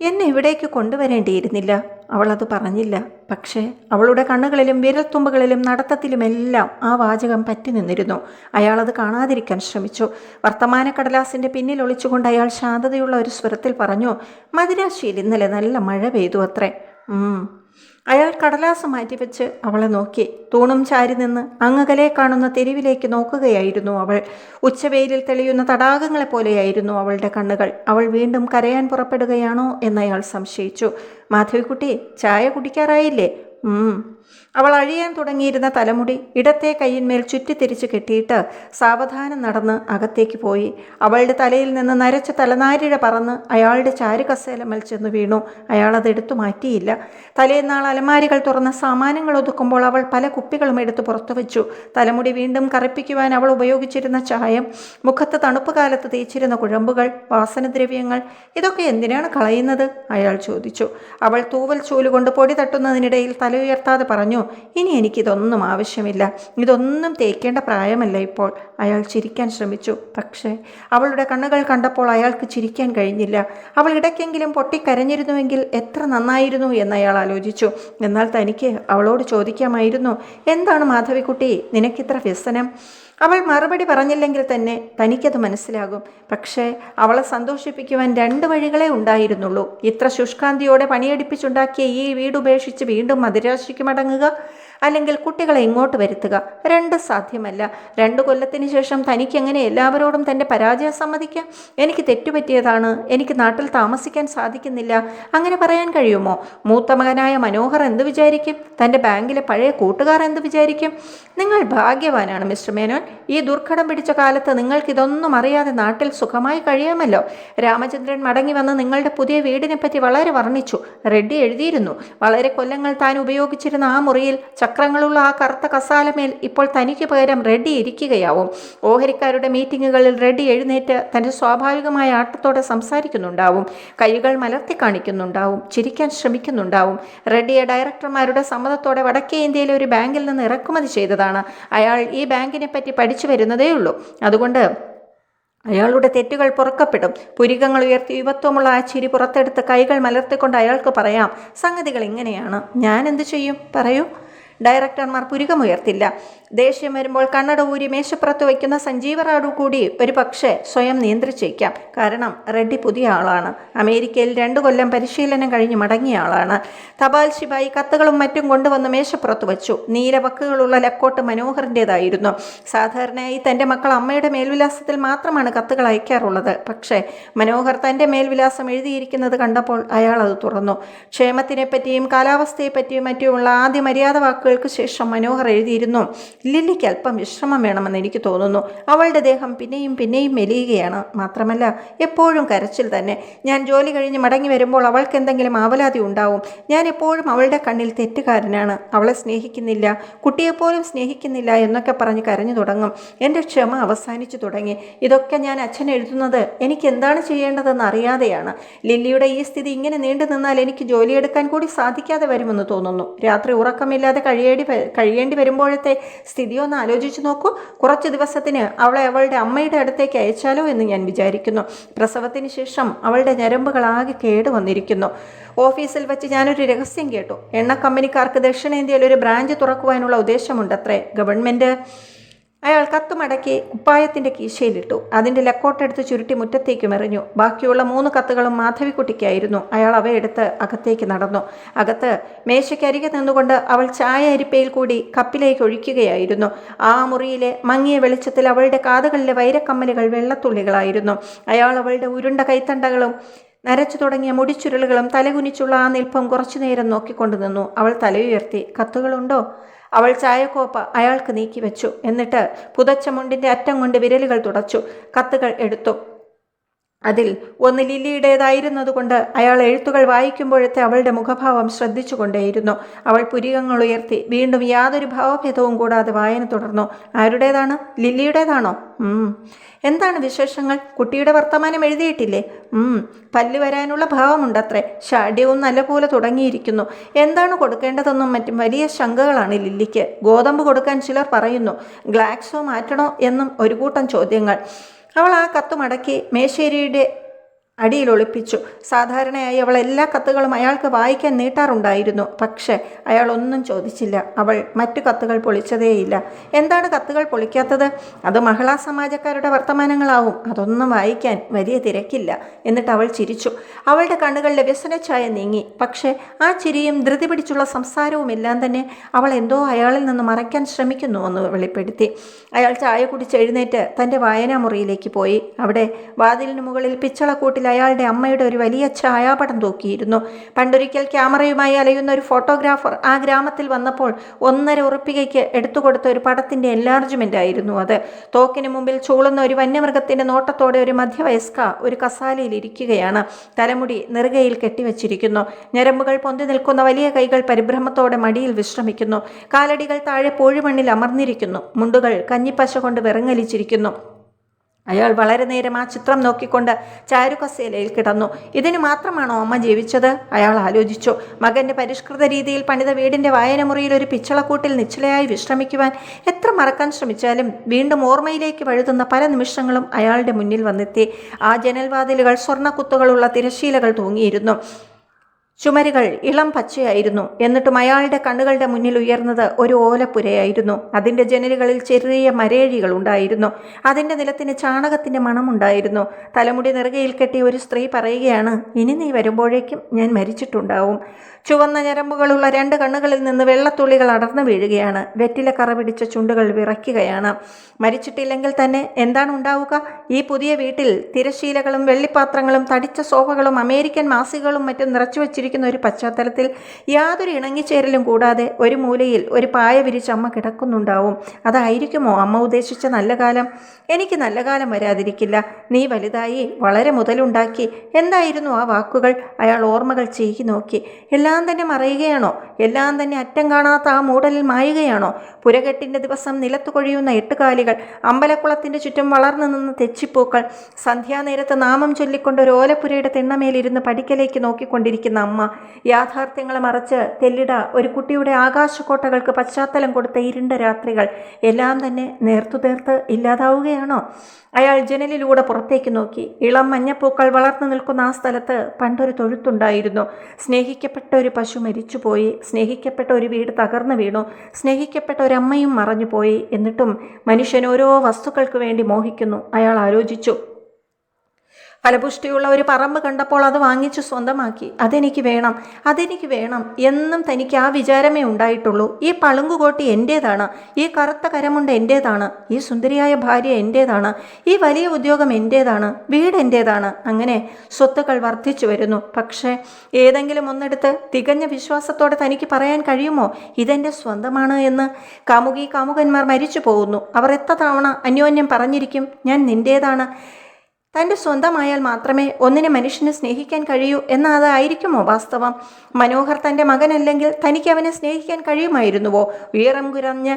എന്നെ ഇവിടേക്ക് കൊണ്ടുവരേണ്ടിയിരുന്നില്ല. അവൾ അത് പറഞ്ഞില്ല. പക്ഷേ അവളുടെ കണ്ണുകളിലും വിരൽത്തുമ്പുകളിലും നടത്തത്തിലുമെല്ലാം ആ വാചകം പറ്റി നിന്നിരുന്നു അയാളത് കാണാതിരിക്കാൻ ശ്രമിച്ചു. വർത്തമാനക്കടലാസിന്റെ പിന്നിൽ ഒളിച്ചുകൊണ്ട് അയാൾ ശാന്തതയുള്ള ഒരു സ്വരത്തിൽ പറഞ്ഞു മദിരാശിയിൽ ഇന്നലെ നല്ല മഴ പെയ്തു അത്രേ. അയാൾ കടലാസ് മാറ്റിവെച്ച് അവളെ നോക്കി. തൂണും ചാരി നിന്ന് അങ്ങകലെ കാണുന്ന തെരുവിലേക്ക് നോക്കുകയായിരുന്നു അവൾ. ഉച്ചവെയിലിൽ തെളിയുന്ന തടാകങ്ങളെ പോലെയായിരുന്നു അവളുടെ കണ്ണുകൾ. അവൾ വീണ്ടും കരയാൻ പുറപ്പെടുകയാണോ എന്നയാൾ സംശയിച്ചു. മാധവിക്കുട്ടി ചായ കുടിക്കാറായില്ലേ. അവൾ അഴിയാൻ തുടങ്ങിയിരുന്ന തലമുടി ഇടത്തെ കൈയിന്മേൽ ചുറ്റിത്തിരിച്ച് കെട്ടിയിട്ട് സാവധാനം നടന്ന് അകത്തേക്ക് പോയി. അവളുടെ തലയിൽ നിന്ന് നരച്ച തലനാരിഴ പറന്ന് അയാളുടെ ചാരുകസേലമൽ ചെന്ന് വീണു. അയാളത് എടുത്തു മാറ്റിയില്ല. തലേന്നാൾ അലമാരികൾ തുറന്ന് സാമാനങ്ങൾ ഒതുക്കുമ്പോൾ അവൾ പല കുപ്പികളും എടുത്ത് പുറത്തു വെച്ചു. തലമുടി വീണ്ടും കറുപ്പിക്കുവാൻ അവൾ ഉപയോഗിച്ചിരുന്ന ചായം മുഖത്ത് തണുപ്പ് കാലത്ത് തേച്ചിരുന്ന കുഴമ്പുകൾ വാസനദ്രവ്യങ്ങൾ ഇതൊക്കെ എന്തിനാണ് കളയുന്നത്? അയാൾ ചോദിച്ചു. അവൾ തൂവൽ ചൂലുകൊണ്ട് പൊടി തട്ടുന്നതിനിടയിൽ തല ഉയർത്താതെ പറഞ്ഞു ഇനി എനിക്കിതൊന്നും ആവശ്യമില്ല. ഇതൊന്നും തേക്കേണ്ട പ്രായമല്ല ഇപ്പോൾ. അയാൾ ചിരിക്കാൻ ശ്രമിച്ചു. പക്ഷേ അവളുടെ കണ്ണുകൾ കണ്ടപ്പോൾ അയാൾക്ക് ചിരിക്കാൻ കഴിഞ്ഞില്ല. അവൾ ഇടയ്ക്കെങ്കിലും പൊട്ടിക്കരഞ്ഞിരുന്നുവെങ്കിൽ എത്ര നന്നായിരുന്നു എന്ന് അയാൾ ആലോചിച്ചു. എന്നാൽ തനിക്ക് അവളോട് ചോദിക്കാമായിരുന്നു. എന്താണ് മാധവിക്കുട്ടി? നിനക്കിത്ര വ്യസനം? അവൾ മറുപടി പറഞ്ഞില്ലെങ്കിൽ തന്നെ തനിക്കത് മനസ്സിലാകും. പക്ഷേ അവളെ സന്തോഷിപ്പിക്കുവാൻ രണ്ട് വഴികളേ ഉണ്ടായിരുന്നുള്ളൂ. ഇത്ര ശുഷ്കാന്തിയോടെ പണിയെടുപ്പിച്ചുണ്ടാക്കിയ ഈ വീട് ഉപേക്ഷിച്ച് വീണ്ടും മദിരാശിക്ക് മടങ്ങുക അല്ലെങ്കിൽ കുട്ടികളെ ഇങ്ങോട്ട് വരുത്തുക. രണ്ട് സാധ്യമല്ല. രണ്ട് കൊല്ലത്തിന് ശേഷം തനിക്ക് എങ്ങനെ എല്ലാവരോടും തന്റെ പരാജയം സമ്മതിക്കാം? എനിക്ക് തെറ്റുപറ്റിയതാണ്. എനിക്ക് നാട്ടിൽ താമസിക്കാൻ സാധിക്കുന്നില്ല. അങ്ങനെ പറയാൻ കഴിയുമോ? മൂത്ത മകനായ മനോഹർ എന്ത് വിചാരിക്കും? തന്റെ ബാങ്കിലെ പഴയ കൂട്ടുകാർ എന്ത് വിചാരിക്കും? നിങ്ങൾ ഭാഗ്യവാനാണ് മിസ്റ്റർ മേനോൻ. ഈ ദുർഘടം പിടിച്ച കാലത്ത് നിങ്ങൾക്കിതൊന്നും അറിയാതെ നാട്ടിൽ സുഖമായി കഴിയാമല്ലോ. രാമചന്ദ്രൻ മടങ്ങി വന്ന് നിങ്ങളുടെ പുതിയ വീടിനെപ്പറ്റി വളരെ വർണിച്ചു. റെഡ്ഡി എഴുതിയിരുന്നു. വളരെ കൊല്ലങ്ങൾ താൻ ഉപയോഗിച്ചിരുന്ന ആ മുറിയിൽ ചക്രങ്ങളുള്ള ആ കറുത്ത കസാലമേൽ ഇപ്പോൾ തനിക്ക് പകരം റെഡി ഇരിക്കുകയാവും. ഓഹരിക്കാരുടെ മീറ്റിങ്ങുകളിൽ റെഡി എഴുന്നേറ്റ് തന്റെ സ്വാഭാവികമായ ആട്ടത്തോടെ സംസാരിക്കുന്നുണ്ടാവും. കൈകൾ മലർത്തി കാണിക്കുന്നുണ്ടാവും. ചിരിക്കാൻ ശ്രമിക്കുന്നുണ്ടാവും. റെഡിയെ ഡയറക്ടർമാരുടെ സമ്മതത്തോടെ വടക്കേ ഇന്ത്യയിലെ ഒരു ബാങ്കിൽ നിന്ന് ഇറക്കുമതി ചെയ്തതാണ്. അയാൾ ഈ ബാങ്കിനെ പറ്റി പഠിച്ചു വരുന്നതേയുള്ളൂ അതുകൊണ്ട് അയാളുടെ തെറ്റുകൾ പുറക്കപ്പെടും. പുരികങ്ങൾ ഉയർത്തി യുവത്വമുള്ള ആ ചിരി പുറത്തെടുത്ത് കൈകൾ മലർത്തിക്കൊണ്ട് അയാൾക്ക് പറയാം സംഗതികൾ ഇങ്ങനെയാണ്. ഞാൻ എന്ത് ചെയ്യും? പറയൂ. ഡയറക്ടർമാർ പുരികമുയർത്തില്ല. ദേഷ്യം വരുമ്പോൾ കണ്ണട ഊരി മേശപ്പുറത്ത് വയ്ക്കുന്ന സഞ്ജീവ റാഡു കൂടി ഒരു പക്ഷേ സ്വയം നിയന്ത്രിച്ചേക്കാം. കാരണം റെഡ്ഡി പുതിയ ആളാണ്. അമേരിക്കയിൽ രണ്ടു കൊല്ലം പരിശീലനം കഴിഞ്ഞ് മടങ്ങിയ ആളാണ്. തപാൽ ശിപായി കത്തുകളും മറ്റും കൊണ്ടുവന്ന് മേശപ്പുറത്ത് വച്ചു. നീലവക്കുകളുള്ള ലക്കോട്ട് മനോഹറിന്റേതായിരുന്നു. സാധാരണയായി തന്റെ മക്കൾ അമ്മയുടെ മേൽവിലാസത്തിൽ മാത്രമാണ് കത്തുകൾ അയക്കാറുള്ളത്. പക്ഷേ മനോഹർ തന്റെ മേൽവിലാസം എഴുതിയിരിക്കുന്നത് കണ്ടപ്പോൾ അയാൾ അത് തുറന്നു. ക്ഷേമത്തിനെപ്പറ്റിയും കാലാവസ്ഥയെപ്പറ്റിയും മറ്റുമുള്ള ആദ്യ മര്യാദ വാക്കുകൾക്ക് ശേഷം മനോഹർ എഴുതിയിരുന്നു ലില്ലിക്ക് അല്പം വിശ്രമം വേണമെന്ന് എനിക്ക് തോന്നുന്നു. അവളുടെ ദേഹം പിന്നെയും പിന്നെയും മെലിയുകയാണ്. മാത്രമല്ല എപ്പോഴും കരച്ചിൽ തന്നെ. ഞാൻ ജോലി കഴിഞ്ഞ് മടങ്ങി വരുമ്പോൾ അവൾക്ക് എന്തെങ്കിലും ആവലാതി ഉണ്ടാവും. ഞാൻ എപ്പോഴും അവളുടെ കണ്ണിൽ തെറ്റുകാരനാണ്. അവളെ സ്നേഹിക്കുന്നില്ല. കുട്ടിയെപ്പോലും സ്നേഹിക്കുന്നില്ല എന്നൊക്കെ പറഞ്ഞ് കരഞ്ഞു തുടങ്ങും. എന്റെ ക്ഷമ അവസാനിച്ചു തുടങ്ങി. ഇതൊക്കെ ഞാൻ അച്ഛൻ എഴുതുന്നത് എനിക്ക് എന്താണ് ചെയ്യേണ്ടതെന്ന് അറിയാതെയാണ്. ലില്ലിയുടെ ഈ സ്ഥിതി ഇങ്ങനെ നീണ്ടു നിന്നാൽ എനിക്ക് ജോലിയെടുക്കാൻ കൂടി സാധിക്കാതെ വരുമെന്ന് തോന്നുന്നു. രാത്രി ഉറക്കമില്ലാതെ കഴിയേണ്ടി കഴിയേണ്ടി വരുമ്പോഴത്തെ സ്ഥിതി ഒന്ന് ആലോചിച്ച് നോക്കൂ. കുറച്ച് ദിവസത്തിന് അവളെ അവളുടെ അമ്മയുടെ അടുത്തേക്ക് അയച്ചാലോ എന്ന് ഞാൻ വിചാരിക്കുന്നു. പ്രസവത്തിന് ശേഷം അവളുടെ ഞരമ്പുകളാകെ കേടുവന്നിരിക്കുന്നു ഓഫീസിൽ വെച്ച് ഞാനൊരു രഹസ്യം കേട്ടു. എണ്ണ കമ്പനിക്കാർക്ക് ദക്ഷിണേന്ത്യയിൽ ഒരു ബ്രാഞ്ച് തുറക്കുവാനുള്ള ഉദ്ദേശമുണ്ടത്രേ. ഗവൺമെന്റ് അയാൾ കത്ത് മടക്കി കുപ്പായത്തിന്റെ കീശയിലിട്ടു. അതിന്റെ ലക്കോട്ടെടുത്ത് ചുരുട്ടി മുറ്റത്തേക്കും എറിഞ്ഞു ബാക്കിയുള്ള മൂന്ന് കത്തുകളും മാധവിക്കുട്ടിക്കായിരുന്നു. അയാൾ അവയെടുത്ത് അകത്തേക്ക് നടന്നു. അകത്ത് മേശയ്ക്കരികെ നിന്നുകൊണ്ട് അവൾ ചായ അരിപ്പയിൽ കൂടി കപ്പിലേക്ക് ഒഴിക്കുകയായിരുന്നു. ആ മുറിയിലെ മങ്ങിയ വെളിച്ചത്തിൽ അവളുടെ കാതുകളിലെ വൈരക്കമ്മലുകൾ വെള്ളത്തുള്ളികളായിരുന്നു. അയാൾ അവളുടെ ഉരുണ്ട കൈത്തണ്ടകളും നരച്ചു തുടങ്ങിയ മുടിച്ചുരുളുകളും തലകുനിച്ചുള്ള ആ നിൽപ്പം കുറച്ചുനേരം നോക്കിക്കൊണ്ടു നിന്നു. അവൾ തലയുയർത്തി കത്തുകളുണ്ടോ? അവൾ ചായക്കോപ്പ അയാൾക്ക് നീക്കിവെച്ചു. എന്നിട്ട് പുതച്ച മുണ്ടിന്റെ അറ്റം കൊണ്ട് വിരലുകൾ തുടച്ചു. കത്തുകൾ എടുത്തു. അതിൽ ഒന്ന് ലില്ലിയുടേതായിരുന്നതുകൊണ്ട് അയാൾ എഴുത്തുകൾ വായിക്കുമ്പോഴത്തെ അവളുടെ മുഖഭാവം ശ്രദ്ധിച്ചുകൊണ്ടേയിരുന്നു. അവൾ പുരികങ്ങൾ ഉയർത്തി വീണ്ടും യാതൊരു ഭാവഭേദവും കൂടാതെ വായന തുടർന്നു. ആരുടേതാണ്? ലില്ലിയുടേതാണോ. എന്താണ് വിശേഷങ്ങൾ? കുട്ടിയുടെ വർത്തമാനം എഴുതിയിട്ടില്ലേ. പല്ല് വരാനുള്ള ഭാവമുണ്ടത്രേ. ഷാഢ്യവും നല്ലപോലെ തുടങ്ങിയിരിക്കുന്നു. എന്താണ് കൊടുക്കേണ്ടതെന്നും മറ്റും വലിയ ശങ്കകളാണ് ലില്ലിക്ക്. ഗോതമ്പ് കൊടുക്കാൻ ചിലർ പറയുന്നു. ഗ്ലാക്സോ മാറ്റണോ എന്നും ഒരു കൂട്ടം ചോദ്യങ്ങൾ. അവൾ ആ കത്ത് മടക്കി മേശേരിയുടെ അടിയിൽ ഒളിപ്പിച്ചു. സാധാരണയായി അവൾ എല്ലാ കത്തുകളും അയാൾക്ക് വായിക്കാൻ നീട്ടാറുണ്ടായിരുന്നു. പക്ഷേ അയാൾ ഒന്നും ചോദിച്ചില്ല. അവൾ മറ്റു കത്തുകൾ പൊളിച്ചതേയില്ല. എന്താണ് കത്തുകൾ പൊളിക്കാത്തത്? അത് മഹിളാ സമാജക്കാരുടെ വർത്തമാനങ്ങളാവും. അതൊന്നും വായിക്കാൻ വലിയ തിരക്കില്ല. എന്നിട്ട് അവൾ ചിരിച്ചു. അവളുടെ കണ്ണുകളിലെ വ്യസനച്ഛായ നീങ്ങി. പക്ഷേ ആ ചിരിയും ധൃതി പിടിച്ചുള്ള സംസാരവും എല്ലാം തന്നെ അവൾ എന്തോ അയാളിൽ നിന്ന് മറയ്ക്കാൻ ശ്രമിക്കുന്നുവെന്ന് വെളിപ്പെടുത്തി. അയാൾ ചായ കുടിച്ച് എഴുന്നേറ്റ് തന്റെ വായനാ മുറിയിലേക്ക് പോയി. അവിടെ വാതിലിന് മുകളിൽ പിച്ചളക്കൂട്ടിൽ അയാളുടെ അമ്മയുടെ ഒരു വലിയ ഛായാപടം തൂക്കിയിരുന്നു. പണ്ടൊരിക്കൽ ക്യാമറയുമായി അലയുന്ന ഒരു ഫോട്ടോഗ്രാഫർ ആ ഗ്രാമത്തിൽ വന്നപ്പോൾ ഒന്നര ഉറപ്പികയ്ക്ക് എടുത്തുകൊടുത്ത ഒരു പടത്തിന്റെ എൻലാർജ്മെന്റ് ആയിരുന്നു അത്. തോക്കിന് മുമ്പിൽ ചൂളുന്ന ഒരു വന്യമൃഗത്തിന്റെ നോട്ടത്തോടെ ഒരു മധ്യവയസ്ക ഒരു കസാലയിൽ ഇരിക്കുകയാണ്. തലമുടി നെറുകയിൽ കെട്ടിവച്ചിരിക്കുന്നു. ഞരമ്പുകൾ പൊന്തി നിൽക്കുന്ന വലിയ കൈകൾ പരിഭ്രമത്തോടെ മടിയിൽ വിശ്രമിക്കുന്നു. കാലടികൾ താഴെ പോഴുമണ്ണിൽ അമർന്നിരിക്കുന്നു. മുണ്ടുകൾ കഞ്ഞിപ്പശ കൊണ്ട് വിറങ്ങലിച്ചിരിക്കുന്നു. അയാൾ വളരെ നേരം ആ ചിത്രം നോക്കിക്കൊണ്ട് ചാരുകസേലയിൽ കിടന്നു. ഇതിന് മാത്രമാണോ അമ്മ ജീവിച്ചത്? അയാൾ ആലോചിച്ചു. മകന്റെ പരിഷ്കൃത രീതിയിൽ പണിത വീടിന്റെ വായനമുറിയിൽ ഒരു പിച്ചളക്കൂട്ടിൽ നിശ്ചലയായി വിശ്രമിക്കുവാൻ എത്ര മറക്കാൻ ശ്രമിച്ചാലും വീണ്ടും ഓർമ്മയിലേക്ക് വഴുതുന്ന പല നിമിഷങ്ങളും അയാളുടെ മുന്നിൽ വന്നെത്തി. ആ ജനൽവാതിലുകൾ സ്വർണക്കുത്തുകളുള്ള തിരശീലകൾ തൂങ്ങിയിരുന്നു. ചുമരുകൾ ഇളം പച്ചയായിരുന്നു. എന്നിട്ടും അയാളുടെ കണ്ണുകളുടെ മുന്നിൽ ഉയർന്നത് ഒരു ഓലപ്പുരയായിരുന്നു. അതിന്റെ ജനലുകളിൽ ചെറിയ മരേഴികൾ ഉണ്ടായിരുന്നു. അതിന്റെ നിലത്തിന് ചാണകത്തിന്റെ മണമുണ്ടായിരുന്നു. തലമുടി നിറുകയിൽ കെട്ടി ഒരു സ്ത്രീ പറയുകയാണ് ഇനി നീ വരുമ്പോഴേക്കും ഞാൻ മരിച്ചിട്ടുണ്ടാവും. ചുവന്ന ഞരമ്പുകളുള്ള രണ്ട് കണ്ണുകളിൽ നിന്ന് വെള്ളത്തുള്ളികൾ അടർന്നു വീഴുകയാണ്. വെറ്റില കറ പിടിച്ച ചുണ്ടുകൾ വിറയ്ക്കുകയാണ്. മരിച്ചിട്ടില്ലെങ്കിൽ തന്നെ എന്താണ് ഉണ്ടാവുക? ഈ പുതിയ വീട്ടിൽ തിരശീലകളും വെള്ളിപ്പാത്രങ്ങളും തടിച്ച സോഫകളും അമേരിക്കൻ മാസികകളും മറ്റും നിറച്ചു വച്ചിരിക്കുന്ന ഒരു പശ്ചാത്തലത്തിൽ യാതൊരു ഇണങ്ങിച്ചേരലും കൂടാതെ ഒരു മൂലയിൽ ഒരു പായ വിരിച്ച് അമ്മ കിടക്കുന്നുണ്ടാവും. അതായിരിക്കുമോ അമ്മ ഉദ്ദേശിച്ച നല്ല കാലം? എനിക്ക് നല്ല കാലം വരാതിരിക്കില്ല. നീ വലുതായി വളരെ മുതലുണ്ടാക്കി. എന്തായിരുന്നു ആ വാക്കുകൾ? അയാൾ ഓർമ്മകൾ ചെയ്യി നോക്കി തന്നെ മറയുകയാണോ? എല്ലാം തന്നെ അറ്റം കാണാത്ത ആ മൂടലിൽ മായുകയാണോ? പുരകെട്ടിന്റെ ദിവസം നിലത്തു കൊഴിയുന്ന എട്ടുകാലികൾ അമ്പലക്കുളത്തിന്റെ ചുറ്റും വളർന്നു നിന്ന തെച്ചിപ്പൂക്കൾ സന്ധ്യാനേരത്ത് നാമം ചൊല്ലിക്കൊണ്ട് ഒരു ഓലപ്പുരയുടെ തിണ്ണമേലിരുന്ന് പടിക്കലേക്ക് നോക്കിക്കൊണ്ടിരിക്കുന്ന അമ്മ യാഥാർത്ഥ്യങ്ങളെ മറച്ച് തെല്ലിട ഒരു കുട്ടിയുടെ ആകാശക്കോട്ടകൾക്ക് പശ്ചാത്തലം കൊടുത്ത ഇരുണ്ട രാത്രികൾ എല്ലാം തന്നെ നേർത്തുതേർത്ത് ഇല്ലാതാവുകയാണോ? അയാൾ ജനലിലൂടെ പുറത്തേക്ക് നോക്കി. ഇളം മഞ്ഞപ്പൂക്കൾ വളർന്നു നിൽക്കുന്ന ആ സ്ഥലത്ത് പണ്ടൊരു തൊഴുത്തുണ്ടായിരുന്നു. സ്നേഹിക്കപ്പെട്ട ഒരു പശു മരിച്ചുപോയി. സ്നേഹിക്കപ്പെട്ട ഒരു വീട് തകർന്നു വീണു. സ്നേഹിക്കപ്പെട്ട ഒരമ്മയും മറഞ്ഞുപോയി. എന്നിട്ടും മനുഷ്യൻ ഓരോ വസ്തുക്കൾക്ക് വേണ്ടി മോഹിക്കുന്നു. അയാൾ ആലോചിച്ചു ഫലപുഷ്ടിയുള്ള ഒരു പറമ്പ് കണ്ടപ്പോൾ അത് വാങ്ങിച്ചു സ്വന്തമാക്കി. അതെനിക്ക് വേണം അതെനിക്ക് വേണം എന്നും തനിക്ക് ആ വിചാരമേ ഉണ്ടായിട്ടുള്ളൂ. ഈ പളുങ്കുകോട്ടി എന്റേതാണ് ഈ കറുത്ത കരമുണ്ട് എന്റേതാണ് ഈ സുന്ദരിയായ ഭാര്യ എന്റേതാണ് ഈ വലിയ ഉദ്യോഗം എന്റേതാണ് വീട് എന്റേതാണ് അങ്ങനെ സ്വത്തുക്കൾ വർദ്ധിച്ചു വരുന്നു. പക്ഷേ ഏതെങ്കിലും ഒന്നെടുത്ത് തികഞ്ഞ വിശ്വാസത്തോടെ തനിക്ക് പറയാൻ കഴിയുമോ? ഇതെന്റെ സ്വന്തമാണ് എന്ന് കാമുകി കാമുകന്മാർ മരിച്ചു പോകുന്നു. അവർ എത്ര തവണ അന്യോന്യം പറഞ്ഞിരിക്കും ഞാൻ നിന്റേതാണ് തന്റെ സ്വന്തമായാൽ മാത്രമേ ഒന്നിനെ മനുഷ്യനെ സ്നേഹിക്കാൻ കഴിയൂ എന്നതായിരിക്കുമോ വാസ്തവം? മനോഹർ തന്റെ മകനല്ലെങ്കിൽ തനിക്ക് അവനെ സ്നേഹിക്കാൻ കഴിയുമായിരുന്നുവോ? ഉയരം കുരഞ്ഞ്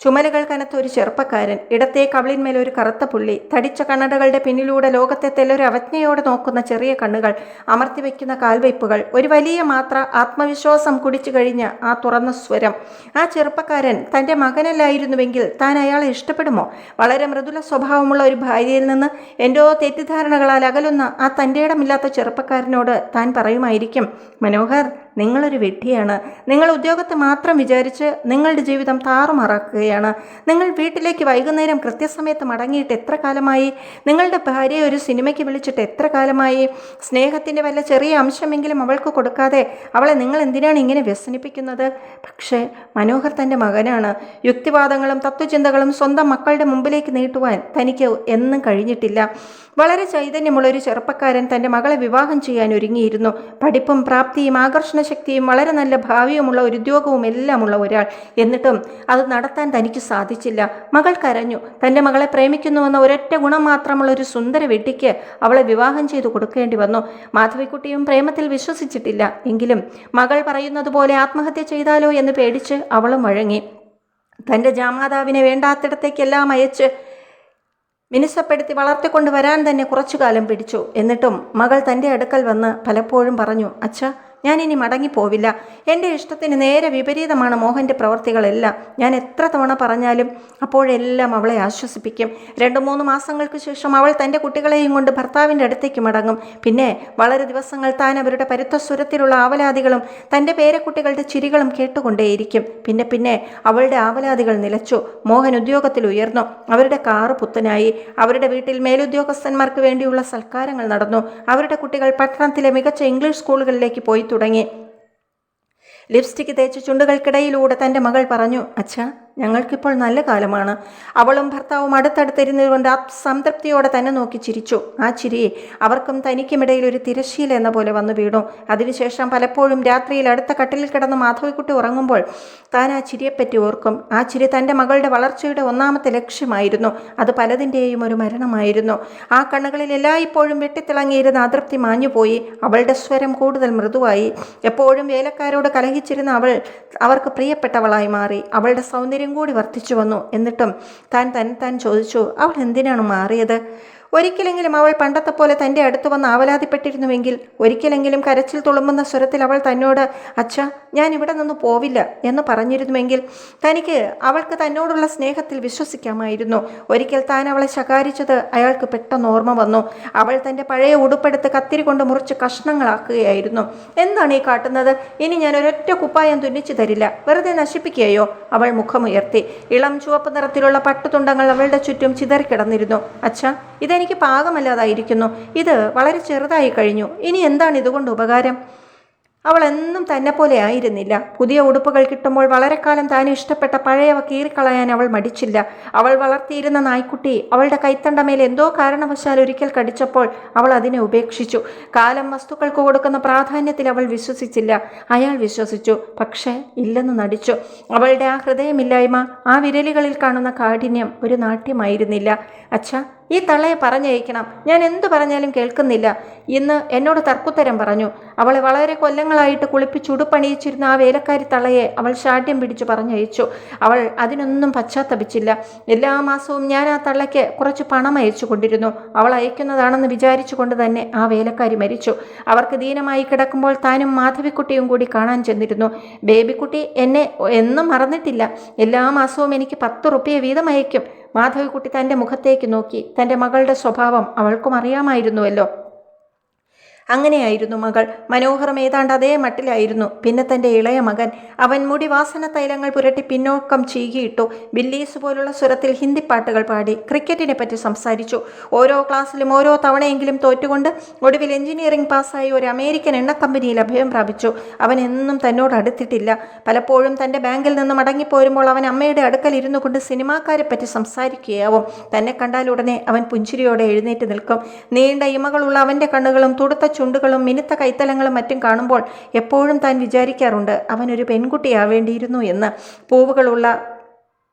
ചുമലുകൾ കനത്ത ഒരു ചെറുപ്പക്കാരൻ. ഇടത്തെ കവിളിന്മേൽ ഒരു കറുത്ത പുള്ളി. തടിച്ച കണ്ണടകളുടെ പിന്നിലൂടെ ലോകത്തെ തെല്ലൊരു അവജ്ഞയോടെ നോക്കുന്ന ചെറിയ കണ്ണുകൾ. അമർത്തി വയ്ക്കുന്ന കാൽവയ്പ്പുകൾ. ഒരു വലിയ മാത്ര ആത്മവിശ്വാസം കുടിച്ചു കഴിഞ്ഞ ആ തുറന്ന സ്വരം. ആ ചെറുപ്പക്കാരൻ തന്റെ മകനല്ലായിരുന്നുവെങ്കിൽ താൻ അയാളെ ഇഷ്ടപ്പെടുമോ? വളരെ മൃദുല സ്വഭാവമുള്ള ഒരു ഭാര്യയിൽ നിന്ന് എന്റെയോ തെറ്റിദ്ധാരണകളാൽ അകലുന്ന ആ തന്റെ ഇടമില്ലാത്ത ചെറുപ്പക്കാരനോട് താൻ പറയുമായിരിക്കും മനോഹർ നിങ്ങളൊരു വെട്ടിയാണ് നിങ്ങൾ ഉദ്യോഗത്തെ മാത്രം വിചാരിച്ച് നിങ്ങളുടെ ജീവിതം താറുമാറാക്കുകയാണ്. നിങ്ങൾ വീട്ടിലേക്ക് വൈകുന്നേരം കൃത്യസമയത്ത് മടങ്ങിയിട്ട് എത്ര കാലമായി? നിങ്ങളുടെ ഭാര്യയെ ഒരു സിനിമയ്ക്ക് വിളിച്ചിട്ട് എത്ര കാലമായി? സ്നേഹത്തിന്റെ വല്ല ചെറിയ അംശമെങ്കിലും അവൾക്ക് കൊടുക്കാതെ അവളെ നിങ്ങൾ എന്തിനാണ് ഇങ്ങനെ വ്യസനിപ്പിക്കുന്നത്? പക്ഷേ മനോഹർ തന്റെ മകനാണ്. യുക്തിവാദങ്ങളും തത്വചിന്തകളും സ്വന്തം മക്കളുടെ മുമ്പിലേക്ക് നീട്ടുവാൻ തനിക്ക് എന്നും കഴിഞ്ഞിട്ടില്ല. വളരെ ചൈതന്യമുള്ള ഒരു ചെറുപ്പക്കാരൻ തന്റെ മകളെ വിവാഹം ചെയ്യാൻ ഒരുങ്ങിയിരുന്നു. പഠിപ്പും പ്രാപ്തിയും ആകർഷണ ശക്തിയും വളരെ നല്ല ഭാവിയുമുള്ള ഒരു ഉദ്യോഗവും എല്ലാമുള്ള ഒരാൾ. എന്നിട്ടും അത് നടത്താൻ തനിക്ക് സാധിച്ചില്ല. മകൾ കരഞ്ഞു. തന്റെ മകളെ പ്രേമിക്കുന്നുവെന്ന ഒരൊറ്റ ഗുണം മാത്രമുള്ള ഒരു സുന്ദര വെട്ടിക്ക് അവളെ വിവാഹം ചെയ്തു കൊടുക്കേണ്ടി വന്നു. മാധവിക്കുട്ടിയും പ്രേമത്തിൽ വിശ്വസിച്ചിട്ടില്ല. എങ്കിലും മകൾ പറയുന്നത് പോലെ ആത്മഹത്യ ചെയ്താലോ എന്ന് പേടിച്ച് അവളും വഴങ്ങി. തന്റെ ജാമാതാവിനെ വേണ്ടാത്തിടത്തേക്കെല്ലാം അയച്ച് മിനുസപ്പെടുത്തി വളർത്തിക്കൊണ്ടുവരാൻ തന്നെ കുറച്ചു കാലം പിടിച്ചു. എന്നിട്ടും മകൾ തന്റെ അടുക്കൽ വന്ന് പലപ്പോഴും പറഞ്ഞു അച്ഛ ഞാനിനി മടങ്ങിപ്പോവില്ല. എന്റെ ഇഷ്ടത്തിന് നേരെ വിപരീതമാണ് മോഹന്റെ പ്രവർത്തികളെല്ലാം. ഞാൻ എത്ര തവണ പറഞ്ഞാലും അപ്പോഴെല്ലാം അവളെ ആശ്വസിപ്പിക്കും. രണ്ട് മൂന്ന് മാസങ്ങൾക്ക് ശേഷം അവൾ തന്റെ കുട്ടികളെയും കൊണ്ട് ഭർത്താവിന്റെ അടുത്തേക്ക് മടങ്ങും. പിന്നെ വളരെ ദിവസങ്ങൾ താൻ അവരുടെ പരുത്ത സ്വരത്തിലുള്ള ആവലാദികളും തന്റെ പേരക്കുട്ടികളുടെ ചിരികളും കേട്ടുകൊണ്ടേയിരിക്കും. പിന്നെ പിന്നെ അവളുടെ ആവലാദികൾ നിലച്ചു. മോഹൻ ഉദ്യോഗത്തിൽ ഉയർന്നു. അവരുടെ കാറ് പുത്തനായി. അവരുടെ വീട്ടിൽ മേലുദ്യോഗസ്ഥന്മാർക്ക് വേണ്ടിയുള്ള സൽക്കാരങ്ങൾ നടന്നു. അവരുടെ കുട്ടികൾ പട്ടണത്തിലെ മികച്ച ഇംഗ്ലീഷ് സ്കൂളുകളിലേക്ക് പോയി. തുടങ്ങി. ലിപ്സ്റ്റിക് തേച്ച് ചുണ്ടുകൾക്കിടയിലൂടെ തന്റെ മകൾ പറഞ്ഞു അച്ഛാ ഞങ്ങൾക്കിപ്പോൾ നല്ല കാലമാണ്. അവളും ഭർത്താവും അടുത്തടുത്തിരുന്നുകൊണ്ട് സംതൃപ്തിയോടെ തന്നെ നോക്കി ചിരിച്ചു. ആ ചിരിയെ അവർക്കും തനിക്കുമിടയിൽ ഒരു തിരശ്ശീല എന്ന പോലെ വന്നു വീണു. അതിനുശേഷം പലപ്പോഴും രാത്രിയിൽ അടുത്ത കട്ടിലിൽ കിടന്ന് മാധവിക്കുട്ടി ഉറങ്ങുമ്പോൾ താൻ ആ ചിരിയെപ്പറ്റി ഓർക്കും. ആ ചിരി തന്റെ മകളുടെ വളർച്ചയുടെ ഒന്നാമത്തെ ലക്ഷ്യമായിരുന്നു. അത് പലതിന്റെയും ഒരു മരണമായിരുന്നു. ആ കണ്ണുകളിൽ എല്ലായ്പ്പോഴും വെട്ടിത്തിളങ്ങിയിരുന്ന അതൃപ്തി മാഞ്ഞുപോയി. അവളുടെ സ്വരം കൂടുതൽ മൃദുവായി. എപ്പോഴും വേലക്കാരോട് കലഹിച്ചിരുന്ന അവൾ അവർക്ക് പ്രിയപ്പെട്ടവളായി മാറി. അവളുടെ സൗന്ദര്യം കൂടി വർദ്ധിച്ചു വന്നു. എന്നിട്ടും താൻ തന്നെ താൻ ചോദിച്ചു അവൾ എന്തിനാണ് മാറിയത്? ഒരിക്കലെങ്കിലും അവൾ പണ്ടത്തെ പോലെ തന്റെ അടുത്ത് വന്ന് ആവലാതിപ്പെട്ടിരുന്നുവെങ്കിൽ ഒരിക്കലെങ്കിലും കരച്ചിൽ തുളുമ്പുന്ന സ്വരത്തിൽ അവൾ തന്നോട് അച്ഛ ഞാൻ ഇവിടെ നിന്ന് പോവില്ല എന്ന് പറഞ്ഞിരുന്നുവെങ്കിൽ തനിക്ക് അവൾക്ക് തന്നോടുള്ള സ്നേഹത്തിൽ വിശ്വസിക്കാമായിരുന്നു. ഒരിക്കൽ താൻ അവളെ ശകാരിച്ചത് അയാൾക്ക് പെട്ടെന്ന് ഓർമ്മ വന്നു. അവൾ തന്റെ പഴയ ഉടുപ്പെടുത്ത് കത്തിരി കൊണ്ട് മുറിച്ച് കഷ്ണങ്ങളാക്കുകയായിരുന്നു. എന്താണ് ഈ കാട്ടുന്നത്? ഇനി ഞാൻ ഒരൊറ്റ കുപ്പായം തുന്നിച്ചു തരില്ല. വെറുതെ നശിപ്പിക്കുകയോ? അവൾ മുഖമുയർത്തി. ഇളം ചുവപ്പ് നിറത്തിലുള്ള പട്ടുതുണ്ടങ്ങൾ അവളുടെ ചുറ്റും ചിതറിക്കിടന്നിരുന്നു. അച്ഛ ഇതെനിക്ക് പാകമല്ലാതായിരിക്കുന്നു. ഇത് വളരെ ചെറുതായി കഴിഞ്ഞു. ഇനി എന്താണ് ഇതുകൊണ്ട് ഉപകാരം? അവൾ എന്നും തന്നെ പോലെ ആയിരുന്നില്ല. പുതിയ ഉടുപ്പുകൾ കിട്ടുമ്പോൾ വളരെക്കാലം താൻ ഇഷ്ടപ്പെട്ട പഴയവ കീറിക്കളയാൻ അവൾ മടിച്ചില്ല. അവൾ വളർത്തിയിരുന്ന നായ്ക്കുട്ടി അവളുടെ കൈത്തണ്ടമേൽ എന്തോ കാരണവശാൽ ഒരിക്കൽ കടിച്ചപ്പോൾ അവൾ അതിനെ ഉപേക്ഷിച്ചു. കാലം വസ്തുക്കൾക്ക് കൊടുക്കുന്ന പ്രാധാന്യത്തിൽ അവൾ വിശ്വസിച്ചില്ല. അയാൾ വിശ്വസിച്ചു പക്ഷേ ഇല്ലെന്ന് നടിച്ചു. അവളുടെ ആ ഹൃദയമില്ലായ്മ ആ വിരലുകളിൽ കാണുന്ന കാഠിന്യം ഒരു നാട്യമായിരുന്നില്ല. അച്ഛാ ഈ തള്ളയെ പറഞ്ഞയക്കണം. ഞാൻ എന്തു പറഞ്ഞാലും കേൾക്കുന്നില്ല. ഇന്ന് എന്നോട് തർക്കുത്തരം പറഞ്ഞു. അവളെ വളരെ കൊല്ലങ്ങളായിട്ട് കുളിപ്പിച്ചുടുപ്പണിയിച്ചിരുന്ന ആ വേലക്കാരി തള്ളയെ അവൾ ശാഠ്യം പിടിച്ചു പറഞ്ഞയച്ചു. അവൾ അതിനൊന്നും പശ്ചാത്തപിച്ചില്ല. എല്ലാ മാസവും ഞാൻ ആ തള്ളയ്ക്ക് കുറച്ച് പണം അയച്ചു കൊണ്ടിരുന്നു. അവൾ അയക്കുന്നതാണെന്ന് വിചാരിച്ചുകൊണ്ട് തന്നെ ആ വേലക്കാരി മരിച്ചു. അവർക്ക് ദീനമായി കിടക്കുമ്പോൾ താനും മാധവിക്കുട്ടിയും കൂടി കാണാൻ ചെന്നിരുന്നു. ബേബിക്കുട്ടി എന്നെ എന്നും മറന്നിട്ടില്ല. എല്ലാ മാസവും എനിക്ക് പത്ത് റുപ്യ വീതം അയക്കും. മാധവിക്കുട്ടി തന്റെ മുഖത്തേക്ക് നോക്കി. തന്റെ മകളുടെ സ്വഭാവം അവൾക്കും അറിയാമായിരുന്നുവല്ലോ. അങ്ങനെയായിരുന്നു മകൾ. മനോഹരം ഏതാണ്ട് അതേ മട്ടിലായിരുന്നു. പിന്നെ തന്റെ ഇളയ മകൻ. അവൻ മുടി വാസന തൈലങ്ങൾ പുരട്ടി പിന്നോക്കം ചീകിയിട്ടു ബില്ലീസ് പോലുള്ള സ്വരത്തിൽ ഹിന്ദി പാട്ടുകൾ പാടി ക്രിക്കറ്റിനെ പറ്റി സംസാരിച്ചു. ഓരോ ക്ലാസ്സിലും ഓരോ തവണയെങ്കിലും തോറ്റുകൊണ്ട് ഒടുവിൽ എഞ്ചിനീയറിംഗ് പാസ്സായി ഒരു അമേരിക്കൻ എണ്ണ കമ്പനിയിൽ അഭയം പ്രാപിച്ചു. അവൻ എന്നും തന്നോട് അടുത്തിട്ടില്ല. പലപ്പോഴും തന്റെ ബാങ്കിൽ നിന്ന് മടങ്ങിപ്പോരുമ്പോൾ അവൻ അമ്മയുടെ അടുക്കൽ ഇരുന്നു കൊണ്ട് സിനിമാക്കാരെ പറ്റി സംസാരിക്കുകയാവും. തന്നെ കണ്ടാൽ ഉടനെ അവൻ പുഞ്ചിരിയോടെ എഴുന്നേറ്റ് നിൽക്കും. നീണ്ട ഇമകളുള്ള അവന്റെ കണ്ണുകളും തുടുത്ത ചുണ്ടുകളും മിനുത്ത കൈത്തലങ്ങളും മറ്റും കാണുമ്പോൾ എപ്പോഴും താൻ വിചാരിക്കാറുണ്ട് അവനൊരു പെൺകുട്ടിയാവേണ്ടിയിരുന്നു എന്ന്. പൂവുകളുള്ള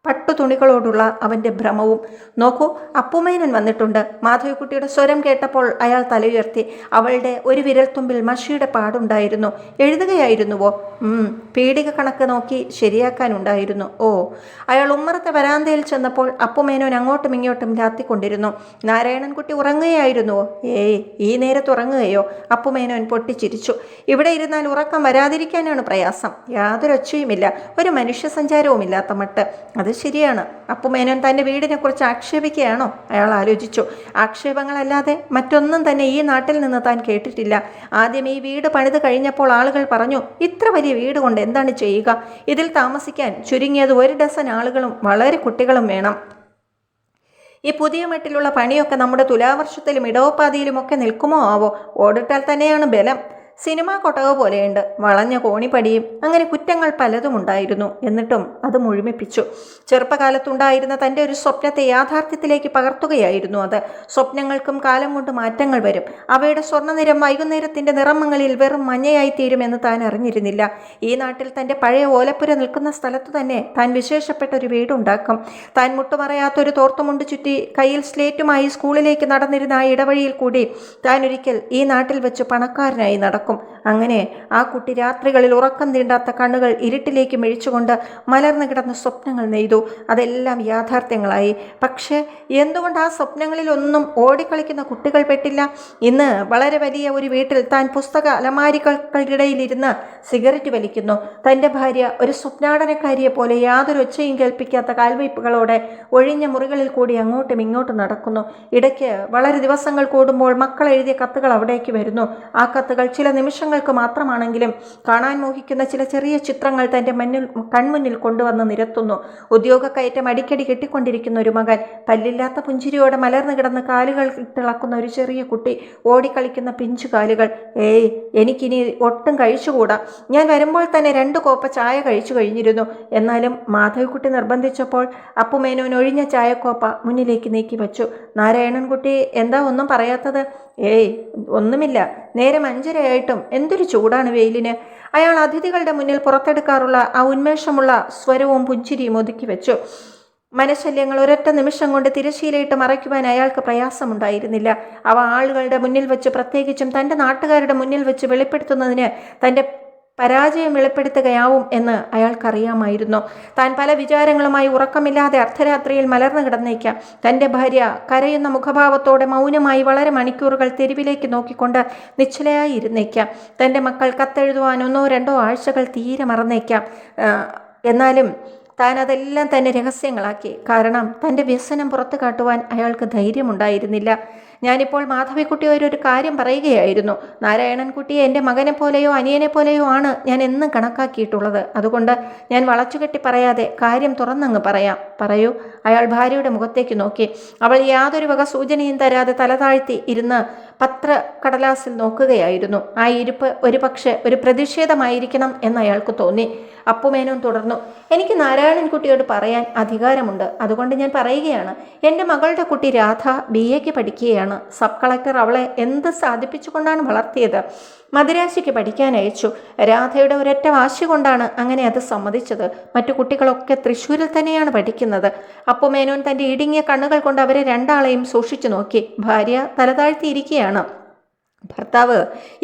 പട്ടുതുണികളോടുള്ള അവന്റെ ഭ്രമവും. നോക്കൂ അപ്പുമേനൻ വന്നിട്ടുണ്ട്. മാധവിക്കുട്ടിയുടെ സ്വരം കേട്ടപ്പോൾ അയാൾ തലയുയർത്തി. അവളുടെ ഒരു വിരൽത്തുമ്പിൽ മഷിയുടെ പാടുണ്ടായിരുന്നു. എഴുതുകയായിരുന്നുവോ? പീഡിക കണക്ക് നോക്കി ശരിയാക്കാനുണ്ടായിരുന്നു. ഓ അയാൾ ഉമ്മറത്തെ വരാന്തയിൽ ചെന്നപ്പോൾ അപ്പുമേനോൻ അങ്ങോട്ടും ഇങ്ങോട്ടും രാത്തിക്കൊണ്ടിരുന്നു നാരായണൻകുട്ടി ഉറങ്ങുകയായിരുന്നുവോ? ഏയ് ഈ നേരത്ത് ഉറങ്ങുകയോ? അപ്പുമേനോൻ പൊട്ടിച്ചിരിച്ചു. ഇവിടെ ഇരുന്നാൽ ഉറക്കം വരാതിരിക്കാനാണ് പ്രയാസം. യാതൊരൊച്ചയുമില്ല. ഒരു മനുഷ്യ സഞ്ചാരവുമില്ലാത്ത മട്ട്. അത് ശരിയാണ്. അപ്പുമേനോൻ തന്റെ വീടിനെക്കുറിച്ച് ആക്ഷേപിക്കുകയാണോ? അയാൾ ആലോചിച്ചു. ആക്ഷേപങ്ങളല്ലാതെ മറ്റൊന്നും തന്നെ ഈ നാട്ടിൽ നിന്ന് താൻ കേട്ടിട്ടില്ല. ആദ്യം ഈ വീട് പണിത് കഴിഞ്ഞപ്പോൾ ആളുകൾ പറഞ്ഞു ഇത്ര വലിയ വീട് കൊണ്ട് എന്താണ് ചെയ്യുക? ഇതിൽ താമസിക്കാൻ ചുരുങ്ങിയത് ഒരു ഡസൻ ആളുകളും വളരെ കുട്ടികളും വേണം. ഈ പുതിയ മട്ടിലുള്ള പണിയൊക്കെ നമ്മുടെ തുലാവർഷത്തിലും ഇടവപ്പാതിയിലുമൊക്കെ നിൽക്കുമോ ആവോ? ഓടിട്ടാൽ തന്നെയാണ് ബലം. സിനിമാ കൊട്ടക പോലെയുണ്ട്. വളഞ്ഞ കോണിപ്പടിയും അങ്ങനെ കുറ്റങ്ങൾ പലതും ഉണ്ടായിരുന്നു. എന്നിട്ടും അത് മുഴുമിപ്പിച്ചു. ചെറുപ്പകാലത്തുണ്ടായിരുന്ന തന്റെ ഒരു സ്വപ്നത്തെ യാഥാർത്ഥ്യത്തിലേക്ക് പകർത്തുകയായിരുന്നു അത്. സ്വപ്നങ്ങൾക്കും കാലം കൊണ്ട് മാറ്റങ്ങൾ വരും. അവയുടെ സ്വർണനിരം വൈകുന്നേരത്തിന്റെ നിറമങ്ങളിൽ വെറും മഞ്ഞയായി തീരുമെന്ന് താൻ അറിഞ്ഞിരുന്നില്ല. ഈ നാട്ടിൽ തന്റെ പഴയ ഓലപ്പുര നിൽക്കുന്ന സ്ഥലത്തു തന്നെ താൻ വിശേഷപ്പെട്ട ഒരു വീടുണ്ടാക്കും. താൻ മുട്ടുമറയാത്തൊരു തോർത്തുമുണ്ട് ചുറ്റി കയ്യിൽ സ്ലേറ്റുമായി സ്കൂളിലേക്ക് നടന്നിരുന്ന ആ ഇടവഴിയിൽ കൂടി താൻ ഒരിക്കൽ ഈ നാട്ടിൽ വെച്ച് പണക്കാരനായി നടക്കും. നടക്കും. അങ്ങനെ ആ കുട്ടി രാത്രികളിൽ ഉറക്കം തീണ്ടാത്ത കണ്ണുകൾ ഇരുട്ടിലേക്ക് മെഴിച്ചുകൊണ്ട് മലർന്നു കിടന്ന സ്വപ്നങ്ങൾ നെയ്തു. അതെല്ലാം യാഥാർത്ഥ്യങ്ങളായി. പക്ഷേ എന്തുകൊണ്ട് ആ സ്വപ്നങ്ങളിലൊന്നും ഓടിക്കളിക്കുന്ന കുട്ടികൾ പെട്ടില്ല? ഇന്ന് വളരെ വലിയ ഒരു വീട്ടിൽ താൻ പുസ്തക അലമാരികൾക്കിടയിലിരുന്ന് സിഗരറ്റ് വലിക്കുന്നു. തന്റെ ഭാര്യ ഒരു സ്വപ്നാടനക്കാരിയെ പോലെ യാതൊരു ഒച്ചയും കേൾപ്പിക്കാത്ത കാൽവയ്പ്പുകളോടെ ഒഴിഞ്ഞ മുറികളിൽ കൂടി അങ്ങോട്ടും ഇങ്ങോട്ടും നടക്കുന്നു. ഇടയ്ക്ക് വളരെ ദിവസങ്ങൾ കൂടുമ്പോൾ മക്കൾ എഴുതിയ കത്തുകൾ അവിടേക്ക് വരുന്നു. ആ കത്തുകൾ ചില നിമിഷങ്ങൾക്ക് മാത്രമാണെങ്കിലും കാണാൻ മോഹിക്കുന്ന ചില ചെറിയ ചിത്രങ്ങൾ തന്റെ മുന്നിൽ കൺമുന്നിൽ കൊണ്ടുവന്ന് നിരത്തുന്നു. ഉദ്യോഗ കയറ്റം അടിക്കടി കെട്ടിക്കൊണ്ടിരിക്കുന്ന ഒരു മകൻ പല്ലില്ലാത്ത പുഞ്ചിരിയോടെ മലർന്നു കിടന്ന് കാലുകൾ തിളക്കുന്ന ഒരു ചെറിയ കുട്ടി ഓടിക്കളിക്കുന്ന പിഞ്ചു കാലുകൾ. ഏയ് എനിക്കിനി ഒട്ടും കഴിച്ചുകൂടാ. ഞാൻ വരുമ്പോൾ തന്നെ രണ്ട് കോപ്പ ചായ കഴിച്ചു കഴിഞ്ഞിരുന്നു. എന്നാലും മാധവിക്കുട്ടി നിർബന്ധിച്ചപ്പോൾ അപ്പുമേനോൻ ഒഴിഞ്ഞ ചായക്കോപ്പ മുന്നിലേക്ക് നീക്കി വച്ചു. നാരായണൻകുട്ടി എന്താ ഒന്നും പറയാത്തത്? ഏയ് ഒന്നുമില്ല. നേരം അഞ്ചരയായിട്ടും എന്തൊരു ചൂടാണ് വെയിലിന്. അയാൾ അതിഥികളുടെ മുന്നിൽ പുറത്തെടുക്കാറുള്ള ആ ഉന്മേഷമുള്ള സ്വരവും പുഞ്ചിരിയും ഒതുക്കി വെച്ചു. മനശല്യങ്ങൾ ഒരൊറ്റ നിമിഷം കൊണ്ട് തിരശ്ശീലയിട്ട് മറയ്ക്കുവാൻ അയാൾക്ക് പ്രയാസമുണ്ടായിരുന്നില്ല. അവ ആളുകളുടെ മുന്നിൽ വെച്ച് പ്രത്യേകിച്ചും തന്റെ നാട്ടുകാരുടെ മുന്നിൽ വെച്ച് വെളിപ്പെടുത്തുന്നതിന് തന്റെ പരാജയം വെളിപ്പെടുത്തുകയാവും എന്ന് അയാൾക്കറിയാമായിരുന്നു. താൻ പല വിചാരങ്ങളുമായി ഉറക്കമില്ലാതെ അർദ്ധരാത്രിയിൽ മലർന്നു കിടന്നേക്കാം. തന്റെ ഭാര്യ കരയുന്ന മുഖഭാവത്തോടെ മൗനമായി വളരെ മണിക്കൂറുകൾ തെരുവിലേക്ക് നോക്കിക്കൊണ്ട് നിശ്ചലയായി ഇരുന്നേക്കാം. തന്റെ മക്കൾ കത്തെഴുതുവാൻ ഒന്നോ രണ്ടോ ആഴ്ചകൾ തീരെ മറന്നേക്കാം. എന്നാലും താൻ അതെല്ലാം തന്നെ രഹസ്യങ്ങളാക്കി. കാരണം തന്റെ വ്യസനം പുറത്തു കാട്ടുവാൻ അയാൾക്ക് ധൈര്യമുണ്ടായിരുന്നില്ല. ഞാനിപ്പോൾ മാധവിക്കുട്ടിയോട് ഒരു കാര്യം പറയുകയായിരുന്നു. നാരായണൻകുട്ടിയെ എന്റെ മകനെ പോലെയോ അനിയനെ പോലെയോ ആണ് ഞാൻ എന്നും കണക്കാക്കിയിട്ടുള്ളത്. അതുകൊണ്ട് ഞാൻ വളച്ചുകെട്ടി പറയാതെ കാര്യം തുറന്നങ്ങ് പറയാം. പറയൂ. അയാൾ ഭാര്യയുടെ മുഖത്തേക്ക് നോക്കി. അവൾ യാതൊരു വക സൂചനയും തരാതെ തലതാഴ്ത്തി ഇരുന്ന് പത്ര കടലാസിൽ നോക്കുകയായിരുന്നു. ആ ഇരിപ്പ് ഒരു പക്ഷേ ഒരു പ്രതിഷേധമായിരിക്കണം എന്ന് അയാൾക്ക് തോന്നി. അപ്പുമേനോൻ തുടർന്നു. എനിക്ക് നാരായണൻകുട്ടിയോട് പറയാൻ അധികാരമുണ്ട്. അതുകൊണ്ട് ഞാൻ പറയുകയാണ്. എന്റെ മകളുടെ കുട്ടി രാധ ബി എക്ക് പഠിക്കുകയാണ്. സബ് കളക്ടർ അവളെ എന്ത് സാധിപ്പിച്ചുകൊണ്ടാണ് വളർത്തിയത്? മദിരാശിക്ക് പഠിക്കാൻ അയച്ചു. രാധയുടെ ഒരൊറ്റ വാശി കൊണ്ടാണ് അങ്ങനെ അത് സമ്മതിച്ചത്. മറ്റു കുട്ടികളൊക്കെ തൃശ്ശൂരിൽ തന്നെയാണ് പഠിക്കുന്നത്. അപ്പുമേനോൻ തന്റെ ഇടുങ്ങിയ കണ്ണുകൾ കൊണ്ട് അവരെ രണ്ടാളെയും സൂക്ഷിച്ചു നോക്കി. ഭാര്യ തലതാഴ്ത്തിയിരിക്കുകയാണ്. ഭർത്താവ്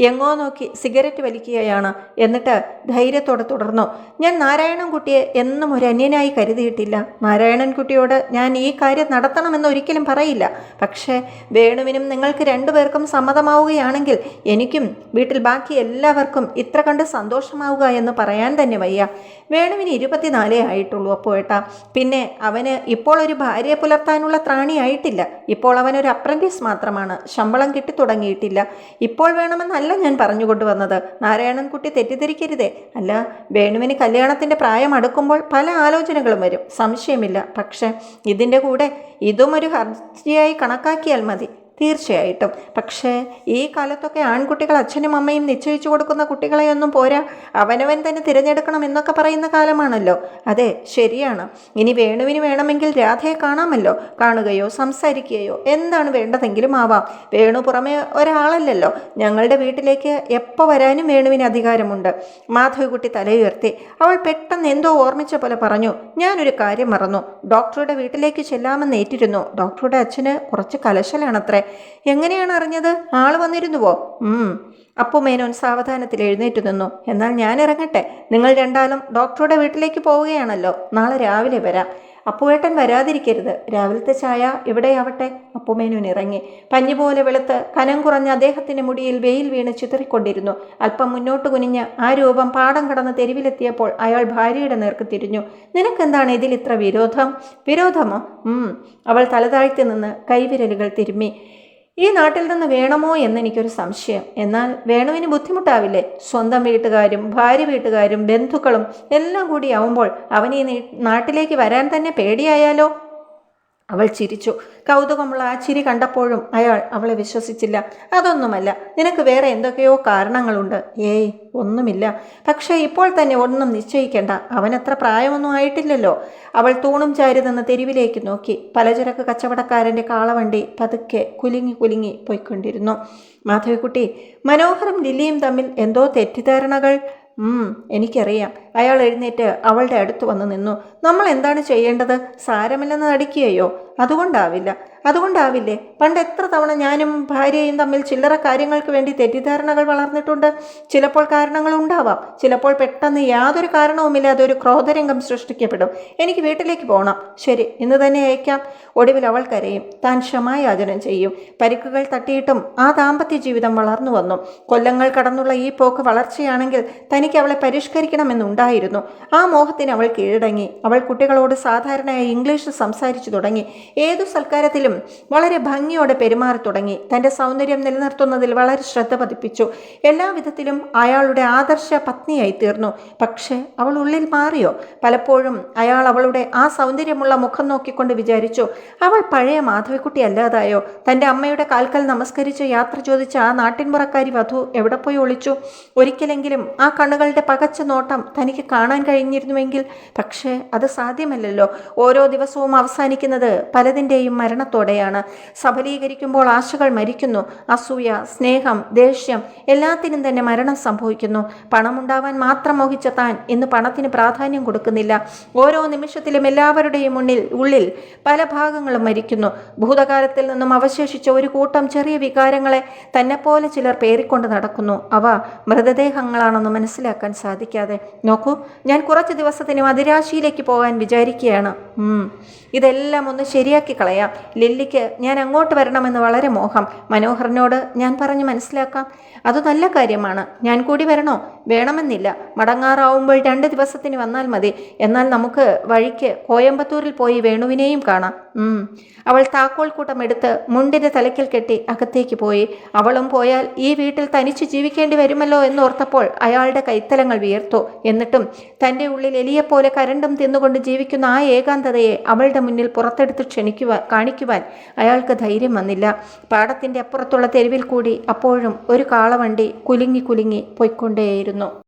എങ്ങോ നോക്കി സിഗരറ്റ് വലിക്കുകയാണ്. എന്നിട്ട് ധൈര്യത്തോടെ തുടർന്നു. ഞാൻ നാരായണൻകുട്ടിയെ എന്നും ഒരു അന്യനായി കരുതിയിട്ടില്ല. നാരായണൻകുട്ടിയോട് ഞാൻ ഈ കാര്യം നടത്തണമെന്ന് ഒരിക്കലും പറയില്ല. പക്ഷേ വേണുവിനും നിങ്ങൾക്ക് രണ്ടുപേർക്കും സമ്മതമാവുകയാണെങ്കിൽ എനിക്കും വീട്ടിൽ ബാക്കി എല്ലാവർക്കും ഇത്ര കണ്ട് സന്തോഷമാവുക എന്ന് പറയാൻ തന്നെ വയ്യ. വേണുവിന് ഇരുപത്തിനാലേ ആയിട്ടുള്ളൂ അപ്പോൾ ഏട്ടാ പിന്നെ അവന് ഇപ്പോൾ ഒരു ഭാര്യയെ പുലർത്താനുള്ള ത്രാണിയായിട്ടില്ല ഇപ്പോൾ അവനൊരു അപ്രന്റീസ് മാത്രമാണ്. ശമ്പളം കിട്ടി തുടങ്ങിയിട്ടില്ല ഇപ്പോൾ വേണമെന്നല്ല ഞാൻ പറഞ്ഞുകൊണ്ട് വന്നത്. നാരായണൻകുട്ടി തെറ്റിദ്ധരിക്കരുതേ. അല്ല വേണുവിന് കല്യാണത്തിന്റെ പ്രായം അടുക്കുമ്പോൾ പല ആലോചനകളും വരും. സംശയമില്ല. പക്ഷേ ഇതിന്റെ കൂടെ ഇതും ഒരു ഹർജിയായി കണക്കാക്കിയാൽ മതി. തീർച്ചയായിട്ടും. പക്ഷേ ഈ കാലത്തൊക്കെ ആൺകുട്ടികൾ അച്ഛനും അമ്മയും നിശ്ചയിച്ചു കൊടുക്കുന്ന കുട്ടികളെയൊന്നും പോരാ. അവനവൻ തന്നെ തിരഞ്ഞെടുക്കണം എന്നൊക്കെ പറയുന്ന കാലമാണല്ലോ. അതെ ശരിയാണ്. ഇനി വേണുവിന് വേണമെങ്കിൽ രാധയെ കാണാമല്ലോ. കാണുകയോ സംസാരിക്കുകയോ എന്താണ് വേണ്ടതെങ്കിലും ആവാം. വേണു പുറമെ ഒരാളല്ലല്ലോ. ഞങ്ങളുടെ വീട്ടിലേക്ക് എപ്പോൾ വരാനും വേണുവിന് അധികാരമുണ്ട്. മാധവിക്കുട്ടി തലയുയർത്തി. അവൾ പെട്ടെന്ന് എന്തോ ഓർമ്മിച്ച പോലെ പറഞ്ഞു. ഞാനൊരു കാര്യം മറന്നു. ഡോക്ടറുടെ വീട്ടിലേക്ക് ചെല്ലാമെന്ന് ഏറ്റിരുന്നു. ഡോക്ടറുടെ അച്ഛന് കുറച്ച് കലശലാണത്രേ. എങ്ങനെയാണ് അറിഞ്ഞത്? ആൾ വന്നിരുന്നുവോ? ഉം. അപ്പു മേനോൻ സാവധാനത്തിൽ എഴുന്നേറ്റ് നിന്നു. എന്നാൽ ഞാൻ ഇറങ്ങട്ടെ. നിങ്ങൾ രണ്ടാളും ഡോക്ടറുടെ വീട്ടിലേക്ക് പോവുകയാണല്ലോ. നാളെ രാവിലെ വരാം. അപ്പുവേട്ടൻ വരാതിരിക്കരുത്. രാവിലത്തെ ചായ ഇവിടെയാവട്ടെ. അപ്പുമേനോൻ ഇറങ്ങി. പഞ്ഞുപോലെ വെളുത്ത് കനം കുറഞ്ഞ അദ്ദേഹത്തിന്റെ മുടിയിൽ വെയിൽ വീണ് ചിതറിക്കൊണ്ടിരുന്നു. അല്പം മുന്നോട്ട് കുനിഞ്ഞ് ആ രൂപം പാടം കടന്ന് തെരുവിലെത്തിയപ്പോൾ അയാൾ ഭാര്യയുടെ നേർക്ക് തിരിഞ്ഞു. നിനക്കെന്താണ് ഇതിൽ ഇത്ര വിരോധം? വിരോധമോ? അവൾ തലതാഴ്ത്തി നിന്ന് കൈവിരലുകൾ തിരുമ്മി. ഈ നാട്ടിൽ നിന്ന് വേണമോ എന്നെനിക്കൊരു സംശയം. എന്നാൽ വേണുവിന് ബുദ്ധിമുട്ടാവില്ലേ? സ്വന്തം വീട്ടുകാരും ഭാര്യ വീട്ടുകാരും ബന്ധുക്കളും എല്ലാം കൂടി ആവുമ്പോൾ അവൻ ഈ നാട്ടിലേക്ക് വരാൻ തന്നെ പേടിയായാലോ? അവൾ ചിരിച്ചു. കൗതുകമുള്ള ആ ചിരി കണ്ടപ്പോഴും അയാൾ അവളെ വിശ്വസിച്ചില്ല. അതൊന്നുമല്ല നിനക്ക് വേറെ എന്തൊക്കെയോ കാരണങ്ങളുണ്ട്. ഏയ് ഒന്നുമില്ല. പക്ഷേ ഇപ്പോൾ തന്നെ ഒന്നും നിശ്ചയിക്കേണ്ട. അവനത്ര പ്രായമൊന്നും ആയിട്ടില്ലല്ലോ. അവൾ തൂണും ചാരി നിന്ന് തെരുവിലേക്ക് നോക്കി. പലചരക്ക് കച്ചവടക്കാരന്റെ കാളവണ്ടി പതുക്കെ കുലുങ്ങി കുലുങ്ങി പോയിക്കൊണ്ടിരുന്നു. മാധവിക്കുട്ടി മനോഹരം ലില്ലിയും തമ്മിൽ എന്തോ തെറ്റിദ്ധാരണകൾ? എനിക്കറിയാം. അയാൾ എഴുന്നേറ്റ് അവളുടെ അടുത്ത് വന്ന് നിന്നു. നമ്മൾ എന്താണ് ചെയ്യേണ്ടത്? സാരമില്ലെന്ന് നടിക്കുകയോ? അതുകൊണ്ടാവില്ല. അതുകൊണ്ടാവില്ലേ? പണ്ട് എത്ര തവണ ഞാനും ഭാര്യയും തമ്മിൽ ചില്ലറ കാര്യങ്ങൾക്ക് വേണ്ടി തെറ്റിദ്ധാരണകൾ വളർന്നിട്ടുണ്ട്. ചിലപ്പോൾ കാരണങ്ങൾ ഉണ്ടാവാം. ചിലപ്പോൾ പെട്ടെന്ന് യാതൊരു കാരണവുമില്ലാതെ ഒരു ക്രോധരംഗം സൃഷ്ടിക്കപ്പെടും. എനിക്ക് വീട്ടിലേക്ക് പോകണം ശരി ഇന്ന് തന്നെ അയക്കാം. ഒടുവിൽ അവൾ കരയും. താൻ ക്ഷമായാചനം ചെയ്യും. പരിക്കുകൾ തട്ടിയിട്ടും ആ ദാമ്പത്യ ജീവിതം വളർന്നു വന്നു. കൊല്ലങ്ങൾ കടന്നുള്ള ഈ പോക്ക് വളർച്ചയാണെങ്കിൽ തനിക്ക് അവളെ പരിഷ്കരിക്കണമെന്നുണ്ടായിരുന്നു. ആ മോഹത്തിന് അവൾ കീഴടങ്ങി. അവൾ കുട്ടികളോട് സാധാരണയായി ഇംഗ്ലീഷ് സംസാരിച്ചു തുടങ്ങി. ഏതു സൽക്കാരത്തിലും വളരെ ഭംഗിയോടെ പെരുമാറി തുടങ്ങി. തന്റെ സൗന്ദര്യം നിലനിർത്തുന്നതിൽ വളരെ ശ്രദ്ധ പതിപ്പിച്ചു. എല്ലാവിധത്തിലും അയാളുടെ ആദർശ പത്നിയായി തീർന്നു. പക്ഷേ അവൾ ഉള്ളിൽ മാറിയോ? പലപ്പോഴും അയാൾ അവളുടെ ആ സൗന്ദര്യമുള്ള മുഖം നോക്കിക്കൊണ്ട് വിചാരിച്ചു അവൾ പഴയ മാധവിക്കുട്ടി അല്ലാതായോ? തന്റെ അമ്മയുടെ കാൽക്കൽ നമസ്കരിച്ച് യാത്ര ചോദിച്ച ആ നാട്ടിൻപുറക്കാരി വധു എവിടെ പോയി ഒളിച്ചു? ഒരിക്കലെങ്കിലും ആ കണ്ണുകളുടെ പകച്ച നോട്ടം തനിക്ക് കാണാൻ കഴിഞ്ഞിരുന്നുവെങ്കിൽ? പക്ഷേ അത് സാധ്യമല്ലല്ലോ. ഓരോ ദിവസവും അവസാനിക്കുന്നത് പലതിന്റെയും മരണത്തോടെയാണ്. സഫലീകരിക്കുമ്പോൾ ആശകൾ മരിക്കുന്നു. അസൂയ സ്നേഹം ദേഷ്യം എല്ലാത്തിനും തന്നെ മരണം സംഭവിക്കുന്നു. പണമുണ്ടാവാൻ മാത്രം മോഹിച്ച താൻ ഇന്ന് പണത്തിന് പ്രാധാന്യം കൊടുക്കുന്നില്ല. ഓരോ നിമിഷത്തിലും എല്ലാവരുടെയും മുന്നിൽ ഉള്ളിൽ പല ഭാഗങ്ങളും മരിക്കുന്നു. ഭൂതകാലത്തിൽ നിന്നും അവശേഷിച്ച ഒരു കൂട്ടം ചെറിയ വികാരങ്ങളെ തന്നെപ്പോലെ ചിലർ പേറിക്കൊണ്ട് നടക്കുന്നു. അവ മൃതദേഹങ്ങളാണെന്ന് മനസ്സിലാക്കാൻ സാധിക്കാതെ. നോക്കൂ ഞാൻ കുറച്ച് ദിവസത്തിന് അതിരാശിയിലേക്ക് പോകാൻ വിചാരിക്കുകയാണ്. ഇതെല്ലാം ഒന്ന് ശരിയാക്കി കളയാം. ലില്ലിക്ക് ഞാൻ അങ്ങോട്ട് വരണമെന്ന് വളരെ മോഹം. മനോഹറിനോട് ഞാൻ പറഞ്ഞ് മനസ്സിലാക്കാം. അത് നല്ല കാര്യമാണ്. ഞാൻ കൂടി വരണോ? വേണമെന്നില്ല. മടങ്ങാറാവുമ്പോൾ രണ്ട് ദിവസത്തിന് വന്നാൽ മതി. എന്നാൽ നമുക്ക് വഴിക്ക് കോയമ്പത്തൂരിൽ പോയി വേണുവിനെയും കാണാം. അവൾ താക്കോൽ കൂട്ടം എടുത്ത് മുണ്ടിന്റെ തലയ്ക്കൽ കെട്ടി അകത്തേക്ക് പോയി. അവളും പോയാൽ ഈ വീട്ടിൽ തനിച്ചു ജീവിക്കേണ്ടി വരുമല്ലോ എന്നോർത്തപ്പോൾ അയാളുടെ കൈത്തലങ്ങൾ വിയർത്തു. എന്നിട്ടും തന്റെ ഉള്ളിൽ എലിയെപ്പോലെ കരണ്ടും തിന്നുകൊണ്ട് ജീവിക്കുന്ന ആ ഏകാന്തതയെ അവളുടെ മുന്നിൽ പുറത്തെടുത്ത് ക്ഷണിക്കുവാൻ കാണിക്കുവാൻ അയാൾക്ക് ധൈര്യം വന്നില്ല. പാടത്തിന്റെ അപ്പുറത്തുള്ള തെരുവിൽ കൂടി അപ്പോഴും ഒരു കാളവണ്ടി കുലുങ്ങി കുലുങ്ങി പൊയ്ക്കൊണ്ടേയിരുന്നു.